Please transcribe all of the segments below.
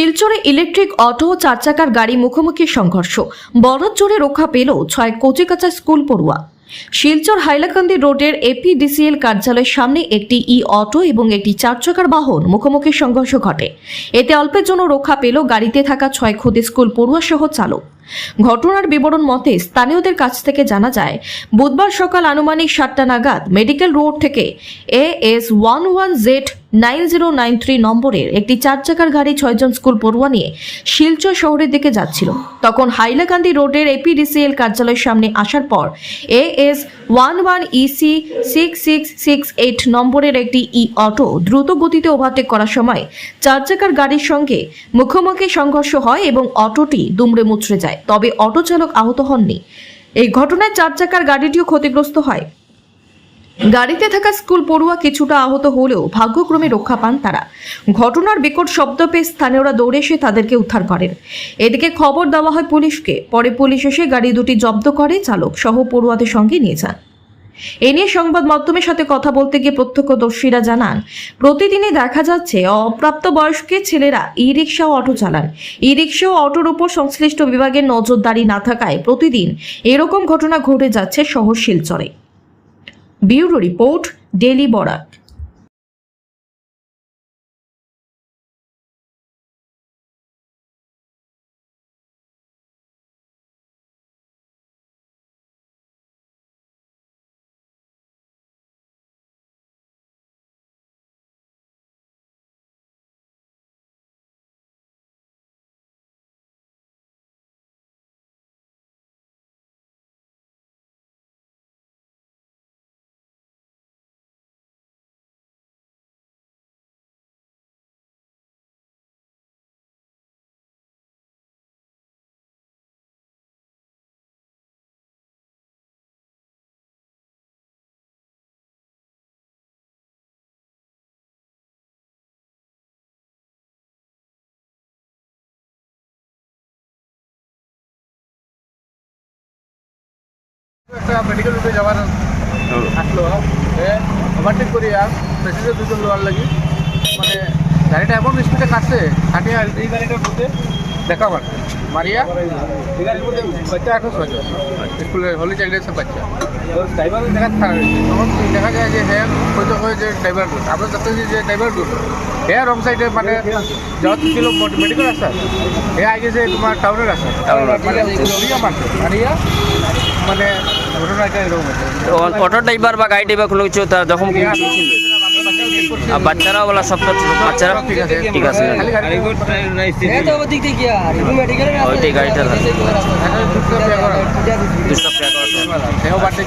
শিলচরে electric auto ও চার চাকার গাড়ি মুখোমুখি সংঘর্ষ। বরফ জোরে রক্ষা পেল ছয় কচিকাচা স্কুল পড়ুয়া। শিলচর হাইলাকান্দি রোডের এপিডিসিএল কার্যালয়ের সামনে একটি ই অটো এবং একটি চার চাকার বাহন মুখোমুখি সংঘর্ষ ঘটে। এতে অল্পের জন্য রক্ষা পেল গাড়িতে থাকা ছয় খুদে স্কুল পড়ুয়া সহ চালক। ঘটনার বিবরণ মতে স্থানীয়দের কাছ থেকে জানা যায়, বুধবার সকাল আনুমানিক সাতটা নাগাদ মেডিকেল রোড থেকে A S one one Z nine zero nine three নম্বরের একটি চার চাকার গাড়ি ছয়জন স্কুল পড়ুয়া নিয়ে শিলচর শহরের দিকে যাচ্ছিল। তখন হাইলাকান্দি রোডের এপিডিসিএল কার্যালয়ের সামনে আসার পর A S one one E C six six six eight নম্বরের একটি ই অটো দ্রুত গতিতে ওভারটেক করার সময় চার চাকার গাড়ির সঙ্গে মুখোমুখি সংঘর্ষ হয় এবং অটোটি দুমড়ে মুচড়ে যায়। তবে অটো চালক আহত হননি। এই ঘটনায় চার চাকার গাড়িটিও ক্ষতিগ্রস্ত হয়। গাড়িতে থাকা স্কুল পড়ুয়া কিছুটা আহত হলেও ভাগ্যক্রমে রক্ষা পান তারা। ঘটনার বিকট শব্দ পেয়ে স্থানীয়রা দৌড়ে এসে তাদেরকে উদ্ধার করেন। এদিকে খবর দেওয়া হয় পুলিশকে। পরে পুলিশ এসে গাড়ি দুটি জব্দ করে, চালক সহ পড়ুয়াদের সঙ্গে নিয়ে যান। এ নিয়ে সংবাদ মাধ্যমের সাথে কথা বলতে গিয়ে প্রত্যক্ষদর্শীরা জানান, প্রতিদিনই দেখা যাচ্ছে অপ্রাপ্তবয়স্ক ছেলেরা ই রিক্সা ও অটো চালান। ই রিক্সা ও অটোর উপর সংশ্লিষ্ট বিভাগের নজরদারি না থাকায় প্রতিদিন এরকম ঘটনা ঘটে যাচ্ছে শহর শিলচরে। ব্যুরো রিপোর্ট ডেলি বরাক একটা মেডিকেল রুটে আসলো এ ওভারটেক করি আর প্যাসেঞ্জার দুজন লোয়ার লাগি। মানে গাড়িটা এমন স্পিডে কাটছে কাটিয়ে এই গাড়িটার মধ্যে দেখা আমার মারিয়া এই গাড়ির মধ্যে বাচ্চা এখন ছয়জন স্কুলের হলি সব বাচ্চা। ড্রাইভার দেখা থাকে তখন দেখা যায় যে হ্যাঁ হয়তো হয় যে ড্রাইভার দোষ আমরা দেখতেছি যে ড্রাইভার হ্যাঁ রং সাইডে মানে যাওয়ার ছিল মেডিকেল রাস্তা হ্যাঁ আগে যে তোমার টাউনের রাস্তা মানে মারিয়া মানে অটো ড্রাইভার বা গাড়ি ড্রাইভার কোনো কিছু তার যখন আর বাচ্চারাও বলা সব তো বাচ্চারা। ঠিক আছে। ঠিক আছে। ওইটাই গাড়িটা দুশো টাকা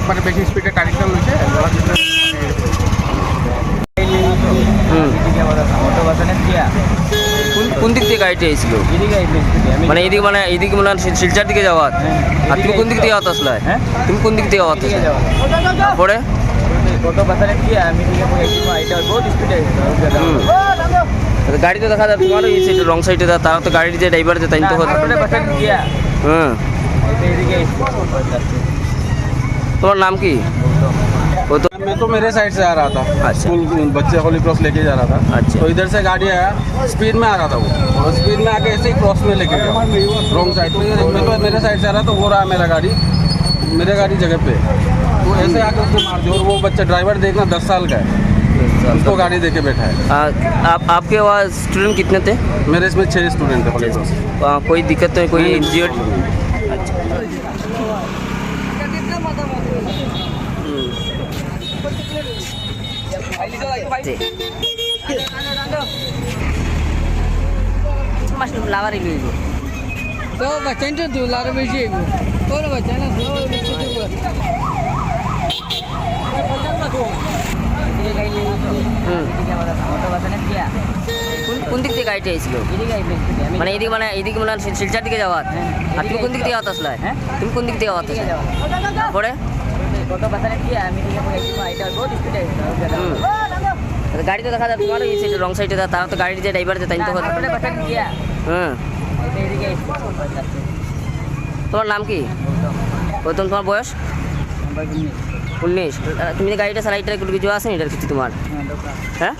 মানে বেশি স্পিডে দিক গাড়িটা এসেছিল। মানে এইদিকে মানে এইদিকে মানে শিল- শিলচার দিকে যাওয়ার আর তুমি কোন দিক থেকে যাওয়াত আসলে তুমি কোন দিক থেকে যাওয়াত আসলে পরে হুম। তো গাড়ি তো দেখা যায় তোমারও এই সাইডে রং সাইডে তারা তো গাড়ির যে ড্রাইভার যে তাই তো হুম। তোমার নাম কি? ও তো मैं तो मेरे साइड से आ रहा था। अच्छा। स्कूल बच्चे होली क्रॉस लेके जा रहा था। अच्छा। तो इधर से गाड़ी आया स्पीड में आ रहा था वो। और स्पीड में आके ऐसे ही क्रॉस में लेके गया। रॉन्ग साइड में मैं तो मेरे साइड से आ रहा तो वो रहा मेरा गाड़ी। मेरे गाड़ी जगह पे। वो ऐसे आके उसको मार दिया। और वो बच्चा ड्राइवर देखना दस साल का है। उसको गाड़ी देके बैठा है। आ, आप आपके वहाँ स्टूडेंट कितने थे? मेरे इसमें छः स्टूडेंट थे वहाँ कोई दिक्कत तो है? कोई হ্যাঁ। কোন দিক থেকে গাড়িটা এসেছিল? মানে এদিকে মানে এদিকে মানে শিলচার দিকে যাওয়ার। আর তুমি কোন দিক থেকে আওয়াত আসলে তুমি কোন দিক থেকে আওয়াত আসলে পরে? গাড়ি তো দেখা যায় তোমারও এই সাইডে রং সাইডে তারা তো গাড়ির যে ড্রাইভার যে তাই তো তোমার নাম কি? গৌতম তোমার বয়স? উনিশ। তুমি গাড়িটা সারাইটা একটু কিছু আসেনি না? এটার কিছু তোমার? হ্যাঁ?